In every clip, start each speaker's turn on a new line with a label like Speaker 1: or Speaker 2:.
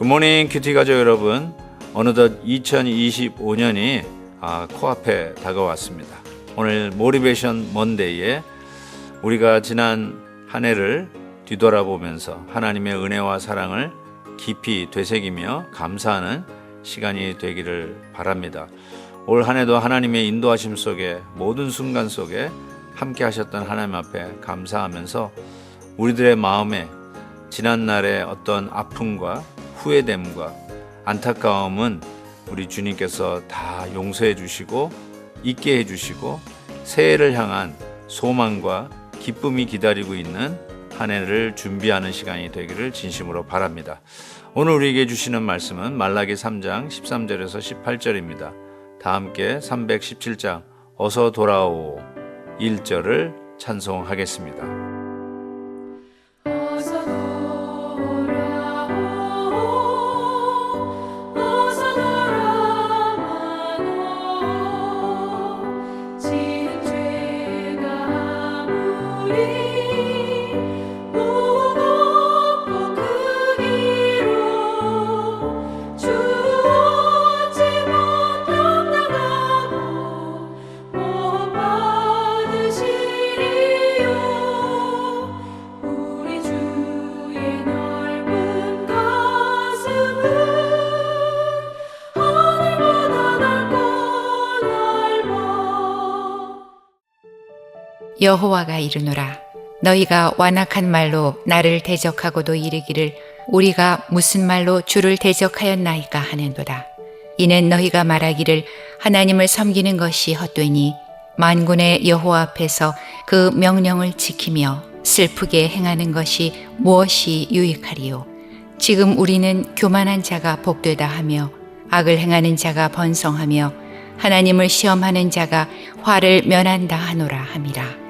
Speaker 1: 굿모닝 큐티 가족 여러분 어느덧 2025년이 아, 코앞에 다가왔습니다. 오늘 모리베이션 먼데이에 우리가 지난 한 해를 뒤돌아보면서 하나님의 은혜와 사랑을 깊이 되새기며 감사하는 시간이 되기를 바랍니다. 올 한 해도 하나님의 인도하심 속에 모든 순간 속에 함께 하셨던 하나님 앞에 감사하면서 우리들의 마음에 지난날의 어떤 아픔과 후회됨과 안타까움은 우리 주님께서 다 용서해 주시고 있게 해 주시고 새해를 향한 소망과 기쁨이 기다리고 있는 한 해를 준비하는 시간이 되기를 진심으로 바랍니다. 오늘 우리에게 주시는 말씀은 말라기 3장 13절에서 18절입니다. 다 함께 317장 어서 돌아오 1절을 찬송하겠습니다.
Speaker 2: 여호와가 이르노라 너희가 완악한 말로 나를 대적하고도 이르기를 우리가 무슨 말로 주를 대적하였나이까 하는도다. 이는 너희가 말하기를 하나님을 섬기는 것이 헛되니 만군의 여호와 앞에서 그 명령을 지키며 슬프게 행하는 것이 무엇이 유익하리요? 지금 우리는 교만한 자가 복되다 하며 악을 행하는 자가 번성하며 하나님을 시험하는 자가 화를 면한다 하노라 함이라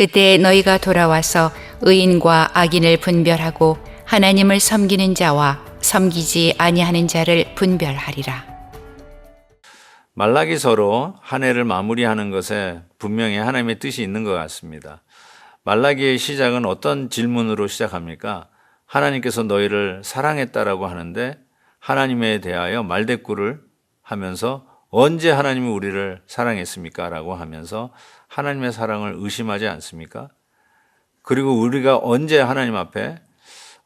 Speaker 2: 그때 너희가 돌아와서 의인과 악인을 분별하고 하나님을 섬기는 자와 섬기지 아니하는 자를 분별하리라.
Speaker 1: 말라기서로 한 해를 마무리하는 것에 분명히 하나님의 뜻이 있는 것 같습니다. 말라기의 시작은 어떤 질문으로 시작합니까? 하나님께서 너희를 사랑했다라고 하는데 하나님에 대하여 말대꾸를 하면서 언제 하나님이 우리를 사랑했습니까? 라고 하면서 하나님의 사랑을 의심하지 않습니까? 그리고 우리가 언제 하나님 앞에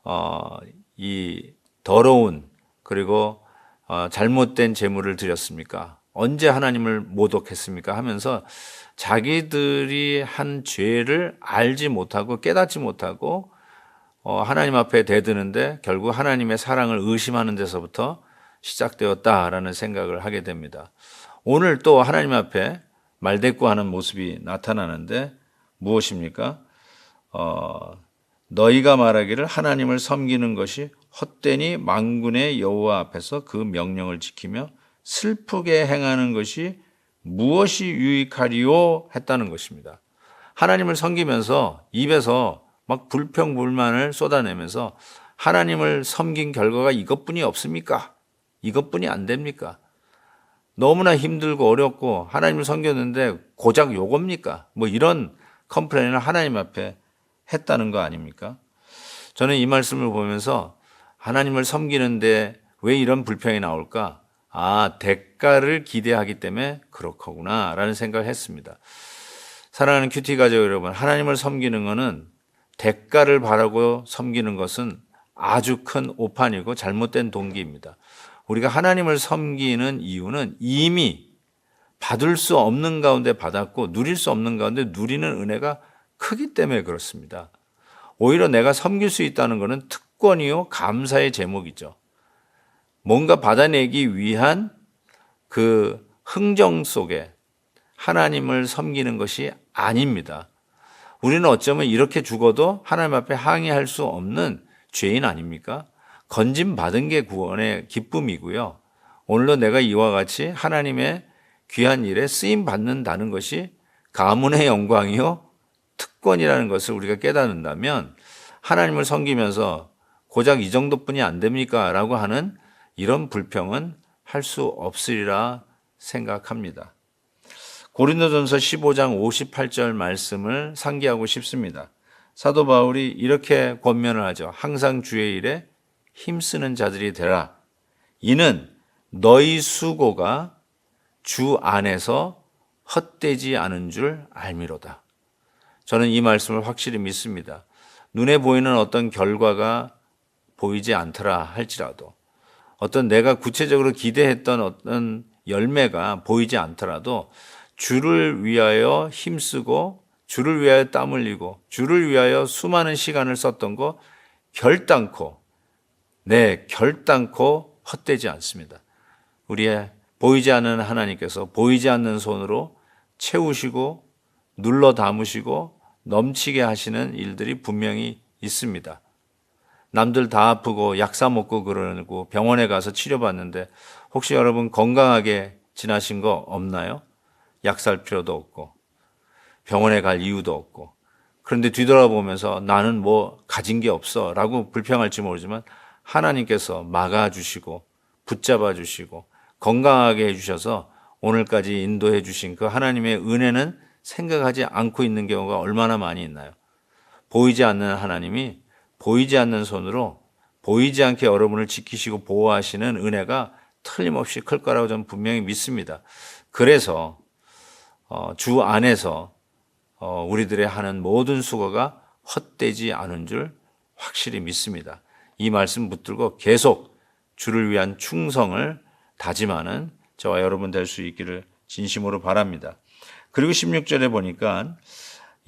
Speaker 1: 어, 이 더러운 그리고 어, 잘못된 재물을 드렸습니까? 언제 하나님을 모독했습니까? 하면서 자기들이 한 죄를 알지 못하고 깨닫지 못하고 어, 하나님 앞에 대드는데 결국 하나님의 사랑을 의심하는 데서부터 시작되었다라는 생각을 하게 됩니다. 오늘 또 하나님 앞에 말대꾸하는 모습이 나타나는데 무엇입니까? 어, 너희가 말하기를 하나님을 섬기는 것이 헛되니 만군의 여호와 앞에서 그 명령을 지키며 슬프게 행하는 것이 무엇이 유익하리요 했다는 것입니다. 하나님을 섬기면서 입에서 막 불평불만을 쏟아내면서 하나님을 섬긴 결과가 이것뿐이 없습니까? 이것뿐이 안 됩니까? 너무나 힘들고 어렵고 하나님을 섬겼는데 고작 요겁니까? 뭐 이런 컴플레인을 하나님 앞에 했다는 거 아닙니까? 저는 이 말씀을 보면서 하나님을 섬기는데 왜 이런 불평이 나올까? 아, 대가를 기대하기 때문에 그렇구나 라는 생각을 했습니다. 사랑하는 큐티 가족 여러분, 하나님을 섬기는 것은 대가를 바라고 섬기는 것은 아주 큰 오판이고 잘못된 동기입니다. 우리가 하나님을 섬기는 이유는 이미 받을 수 없는 가운데 받았고 누릴 수 없는 가운데 누리는 은혜가 크기 때문에 그렇습니다. 오히려 내가 섬길 수 있다는 것은 특권이요 감사의 제목이죠. 뭔가 받아내기 위한 그 흥정 속에 하나님을 섬기는 것이 아닙니다. 우리는 어쩌면 이렇게 죽어도 하나님 앞에 항의할 수 없는 죄인 아닙니까? 건진 받은 게 구원의 기쁨이고요. 오늘도 내가 이와 같이 하나님의 귀한 일에 쓰임 받는다는 것이 가문의 영광이요 특권이라는 것을 우리가 깨닫는다면 하나님을 섬기면서 고작 이 정도뿐이 안 됩니까? 라고 하는 이런 불평은 할 수 없으리라 생각합니다. 고린도전서 15장 58절 말씀을 상기하고 싶습니다. 사도 바울이 이렇게 권면을 하죠. 항상 주의 일에 힘쓰는 자들이 되라. 이는 너희 수고가 주 안에서 헛되지 않은 줄 알미로다. 저는 이 말씀을 확실히 믿습니다. 눈에 보이는 어떤 결과가 보이지 않더라 할지라도 어떤 내가 구체적으로 기대했던 어떤 열매가 보이지 않더라도 주를 위하여 힘쓰고 주를 위하여 땀 흘리고 주를 위하여 수많은 시간을 썼던 거 결단코 네 결단코 헛되지 않습니다. 우리의 보이지 않는 하나님께서 보이지 않는 손으로 채우시고 눌러 담으시고 넘치게 하시는 일들이 분명히 있습니다. 남들 다 아프고 약사 먹고 그러고 병원에 가서 치료받는데 혹시 여러분 건강하게 지나신 거 없나요? 약살 필요도 없고 병원에 갈 이유도 없고 그런데 뒤돌아보면서 나는 뭐 가진 게 없어 라고 불평할지 모르지만 하나님께서 막아주시고 붙잡아 주시고 건강하게 해주셔서 오늘까지 인도해 주신 그 하나님의 은혜는 생각하지 않고 있는 경우가 얼마나 많이 있나요? 보이지 않는 하나님이 보이지 않는 손으로 보이지 않게 여러분을 지키시고 보호하시는 은혜가 틀림없이 클 거라고 저는 분명히 믿습니다. 그래서 어, 주 안에서 어, 우리들의 하는 모든 수고가 헛되지 않은 줄 확실히 믿습니다. 이 말씀 붙들고 계속 주를 위한 충성을 다짐하는 저와 여러분 될 수 있기를 진심으로 바랍니다. 그리고 16절에 보니까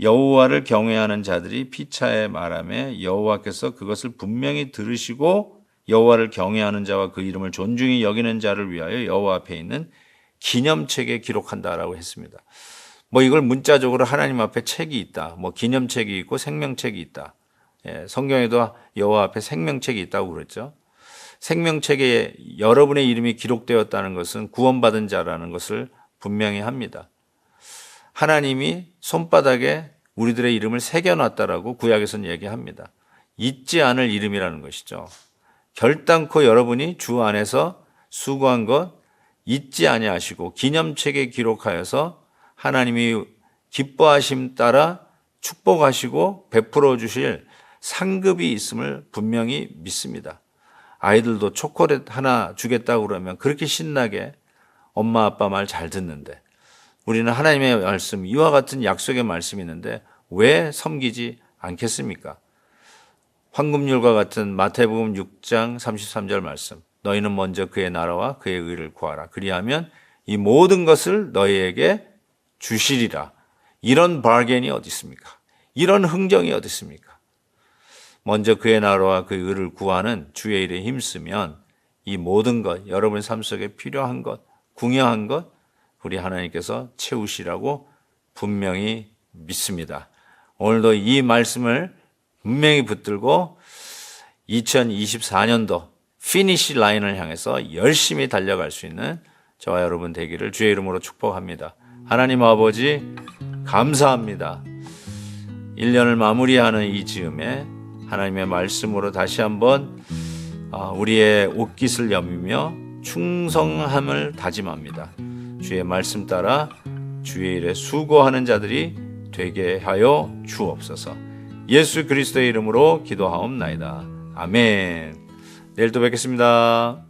Speaker 1: 여호와를 경외하는 자들이 피차에 말함에 여호와께서 그것을 분명히 들으시고 여호와를 경외하는 자와 그 이름을 존중히 여기는 자를 위하여 여호와 앞에 있는 기념책에 기록한다라고 했습니다. 뭐 이걸 문자적으로 하나님 앞에 책이 있다. 뭐 기념책이 있고 생명책이 있다. 예, 성경에도 여호와 앞에 생명책이 있다고 그랬죠. 생명책에 여러분의 이름이 기록되었다는 것은 구원받은 자라는 것을 분명히 합니다. 하나님이 손바닥에 우리들의 이름을 새겨놨다라고 구약에서는 얘기합니다. 잊지 않을 이름이라는 것이죠. 결단코 여러분이 주 안에서 수고한 것 잊지 아니하시고 기념책에 기록하여서 하나님이 기뻐하심 따라 축복하시고 베풀어 주실 상급이 있음을 분명히 믿습니다. 아이들도 초콜릿 하나 주겠다고 그러면 그렇게 신나게 엄마 아빠 말 잘 듣는데 우리는 하나님의 말씀 이와 같은 약속의 말씀이 있는데 왜 섬기지 않겠습니까? 황금률과 같은 마태복음 6장 33절 말씀 너희는 먼저 그의 나라와 그의 의를 구하라 그리하면 이 모든 것을 너희에게 주시리라 이런 바겐이 어디 있습니까? 이런 흥정이 어디 있습니까? 먼저 그의 나라와 그의 의를 구하는 주의 일에 힘쓰면 이 모든 것, 여러분 삶 속에 필요한 것, 궁여한 것, 우리 하나님께서 채우시라고 분명히 믿습니다. 오늘도 이 말씀을 분명히 붙들고 2024년도 피니시 라인을 향해서 열심히 달려갈 수 있는 저와 여러분 되기를 주의 이름으로 축복합니다. 하나님 아버지, 감사합니다. 1년을 마무리하는 이 즈음에 하나님의 말씀으로 다시 한번 아, 우리의 옷깃을 여미며 충성함을 다짐합니다. 주의 말씀 따라 주의 일에 수고하는 자들이 되게 하여 주옵소서. 예수 그리스도의 이름으로 기도하옵나이다. 아멘. 내일 또 뵙겠습니다.